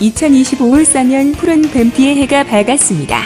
2025 울산현 푸른 뱀띠의 해가 밝았습니다.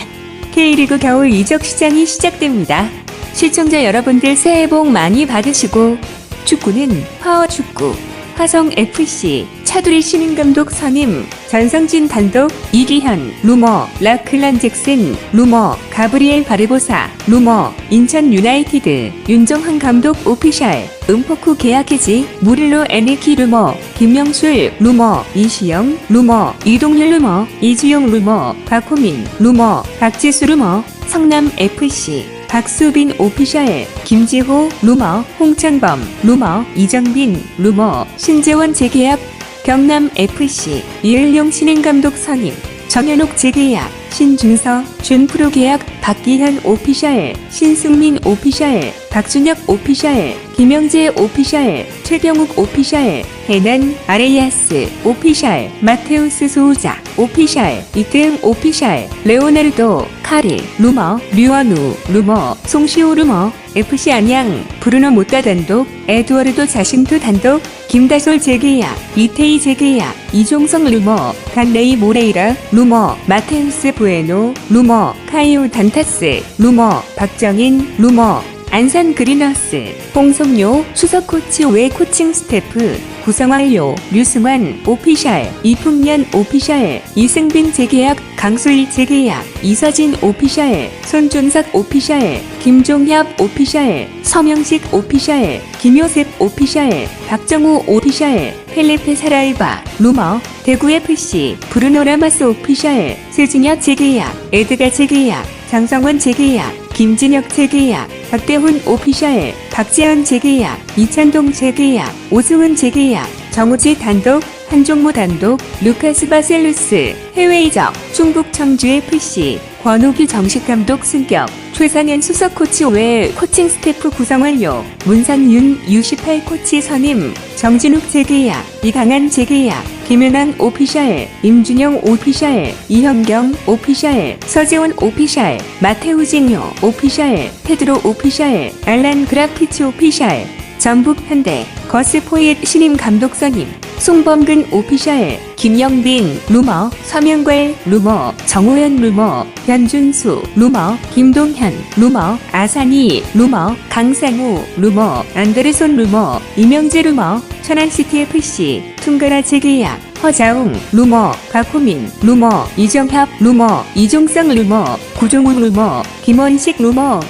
K리그 겨울 이적 시장이 시작됩니다. 시청자 여러분들 새해 복 많이 받으시고 축구는 파워축구 화성FC 차두리 신인감독 선임 전성진 단독 이기현 루머 라클란 잭슨 루머 가브리엘 바르보사 루머 인천 유나이티드 윤정환 감독 오피셜 음포쿠 계약 해지 무릴로 에네키 루머 김명술 루머 이시영 루머 이동률 루머 이주용 루머 박호민 루머 박지수 루머 성남 FC 박수빈 오피셜 김지호 루머 홍창범 루머 이정빈 루머 신재원 재계약 경남 FC 이을용 신인감독 선임 정현옥 재계약 신준서 준프로 계약 박기현 오피셜 신승민 오피셜 박준혁 오피셜 김영재 오피셜 최병욱 오피셜 해난 아레이아스 오피셜 마테우스 소우자 오피셜 이태응 오피셜 레오나르도 카릴 루머 류원우 루머 송시호 루머 FC 안양 브루노 못다 단독 에드워르도 자신투 단독 김다솔 재계약 이태희 재계약 이종성 루머 간레이 모레이라 루머 마테우스 부에노 루머 카이오 단타스 루머 박정인 루머 안산 그리너스 홍성료 수석 코치 외 코칭 스태프 구성 완료 류승환 오피셜 이풍년 오피셜 이승빈 재계약 강수일 재계약 이서진 오피셜 손준석 오피셜 김종협 오피셜 서명식 오피셜 김효셉 오피셜 박정우 오피셜 펠리페 사라이바 루머 대구FC 브루노 라마스 오피셜 세징야 재계약 에드가 재계약 장성원 재계약 김진혁 재계약, 박대훈 오피셜, 박지현 재계약, 이찬동 재계약, 오승훈 재계약, 정우지 단독, 한종무 단독, 루카스 바셀루스, 해외 이적, 충북 청주 FC, 권우기 정식 감독 승격, 최상현 수석 코치 외 코칭 스태프 구성 완료, 문상윤 U18 코치 선임, 정진욱 재계약, 이강한 재계약, 김윤환 오피셜, 임준영 오피셜, 이현경 오피셜, 서재원 오피셜, 마테우 진요 오피셜, 페드로 오피셜, 알란 그라피치 오피셜, 전북 현대, 거스포엣 신임 감독 선임, 송범근 오피셜, 김영빈, 루머, 서명걸, 루머, 정호연 루머, 변준수, 루머, 김동현, 루머, 아산이, 루머, 강상우, 루머, 안데르손 루머, 이명재 루머, 천안시티 FC, 퉁가라 재계약, 허자웅, 루머, 박호민, 루머, 이정합, 루머, 이종성 루머, 구종훈 루머, 김원식 루머,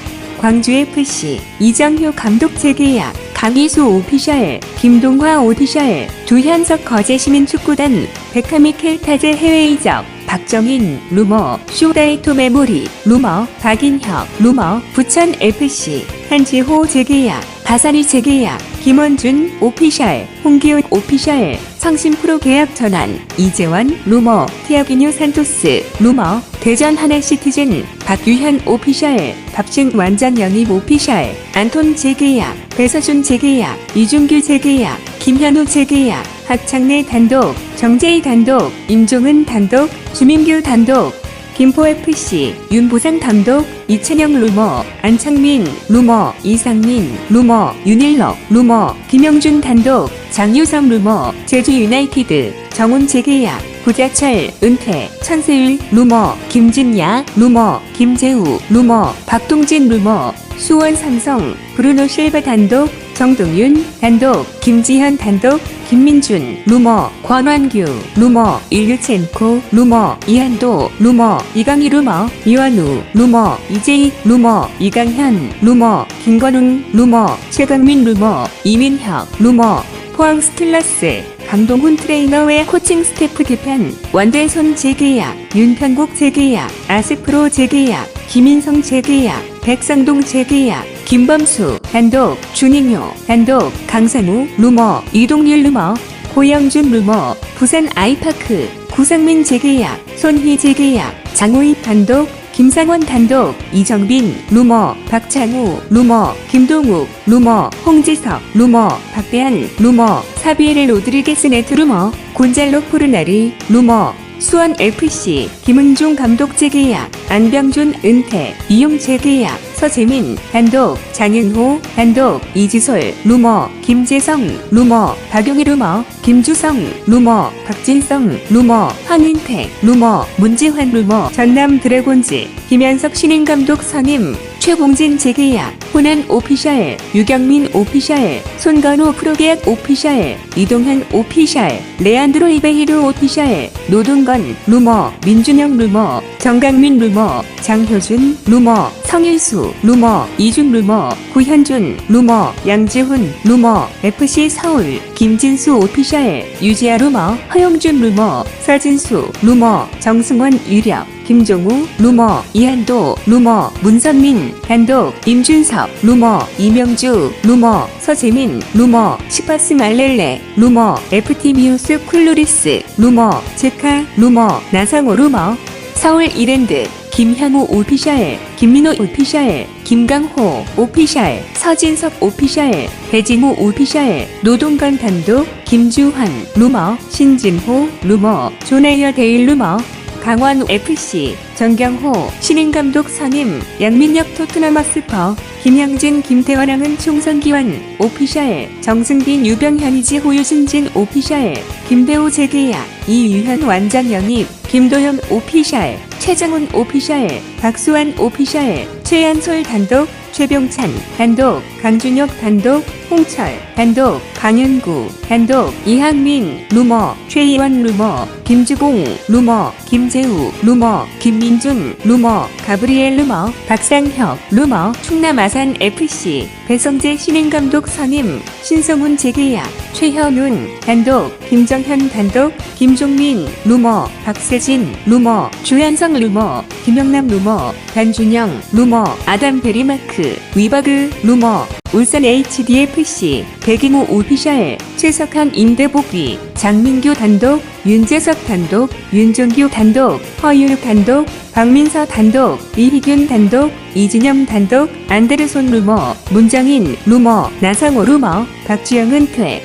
광주FC, 이정효 감독 재계약, 강희수 오피셜, 김동화 오피셜, 두현석 거제시민축구단, 베카미 켈 타제 해외 이적, 박정인, 루머, 쇼다이토 메모리, 루머, 박인혁, 루머, 부천 FC, 한지호 재계약, 바사리 재계약, 김원준, 오피셜, 홍기훈 오피셜, 성심 프로 계약 전환, 이재원, 루머, 티아기뉴 산토스, 루머, 대전 하나시티즌, 박유현 오피셜, 박신 완전 영입 오피셜, 안톤 재계약, 배서준 재계약, 이준규 재계약, 김현우 재계약, 학창내 단독, 정재희 단독, 임종은 단독, 주민규 단독, 김포FC, 윤보상 단독, 이찬영 루머, 안창민, 루머, 이상민, 루머, 윤일럭, 루머, 김영준 단독, 장유성 루머, 제주 유나이티드, 정훈 재계약, 구자철, 은퇴, 천세율, 루머, 김진야, 루머, 김재우, 루머, 박동진 루머, 수원 삼성, 브루노 실바 단독, 정동윤 단독, 김지현 단독, 김민준, 루머, 권완규, 루머, 일류첸코, 루머, 이한도, 루머, 이강희 루머, 이완우, 루머, 이재익, 루머, 이강현, 루머, 김건웅, 루머, 최강민 루머, 이민혁, 루머, 포항 스틸러스, 강동훈 트레이너 외 코칭 스태프 개편, 원대손 재계약, 윤편국 재계약, 아스프로 재계약, 김인성 재계약, 백상동 재계약, 김범수, 단독, 준잉요, 단독, 강상우, 루머, 이동률 루머, 고영준 루머, 부산 아이파크, 구상민 재계약, 손희 재계약, 장호입 단독, 김상원 단독, 이정빈, 루머, 박창우, 루머, 김동욱, 루머, 홍지석, 루머, 박대한, 루머, 사비에르 로드리게스 네트 루머, 곤잘로 포르나리, 루머, 수원 FC, 김은중 감독 재계약, 안병준 은퇴, 이용 재계약, 서재민 단독 장윤호 단독 이지솔 루머 김재성 루머 박용희 루머 김주성 루머 박진성 루머 황인택 루머 문지환 루머 전남 드래곤즈 김현석 신인 감독 선임 최봉진 재계약 호난 오피셜 유경민 오피셜 손건호 프로계약 오피셜 이동현 오피셜 레안드로 이베히르 오피셜 노동건 루머 민준영 루머 정강민 루머 장효준 루머 성일수 루머 이준 루머 구현준 루머 양지훈 루머 FC 서울 김진수 오피셜 유지아 루머 허용준 루머 서진수 루머 정승원 유력 김종우 루머 이한도 루머 문선민 단독 임준섭 루머 이명주 루머 서재민 루머 시파스 말렐레 루머 FT 미우스 쿨루리스 루머 제카 루머 나상호 루머. 서울 이랜드 김현우 오피셜 김민호 오피셜 김강호 오피셜 서진석 오피셜 배진호 오피셜 노동건 단독 김주환 루머 신진호 루머 조나이어 데일 루머 강원 FC 정경호 신인감독 선임 양민혁 토트넘 스퍼 김영진 김태원왕은 총선기원 오피셜 정승빈 유병현이지 호유승진 오피셜 김대호 재계약 이유현 완장 영입 김도현 오피셜 최정훈 오피셜 박수환 오피셜 최한솔 단독 최병찬 단독 강준혁 단독 홍철 단독 강현구 단독 이항민 루머 최희원 루머 김주공 루머 김재우 루머 김민준 루머 가브리엘 루머 박상혁 루머 충남 아산 FC 배성재 신인감독 선임 신성훈 재계약 최현훈 단독 김정현 단독 김종민 루머 박세진 루머 주현성 루머 김영남 루머 단준영 루머 아담 베리마크 위버그 루머 울산 HDFC 백인호 오피셜 최석항 임대복귀 장민규 단독 윤재석 단독 윤종규 단독 허유육 단독 박민서 단독 이희균 단독 이진영 단독 안데르손 루머 문정인 루머 나상호 루머 박주영 은퇴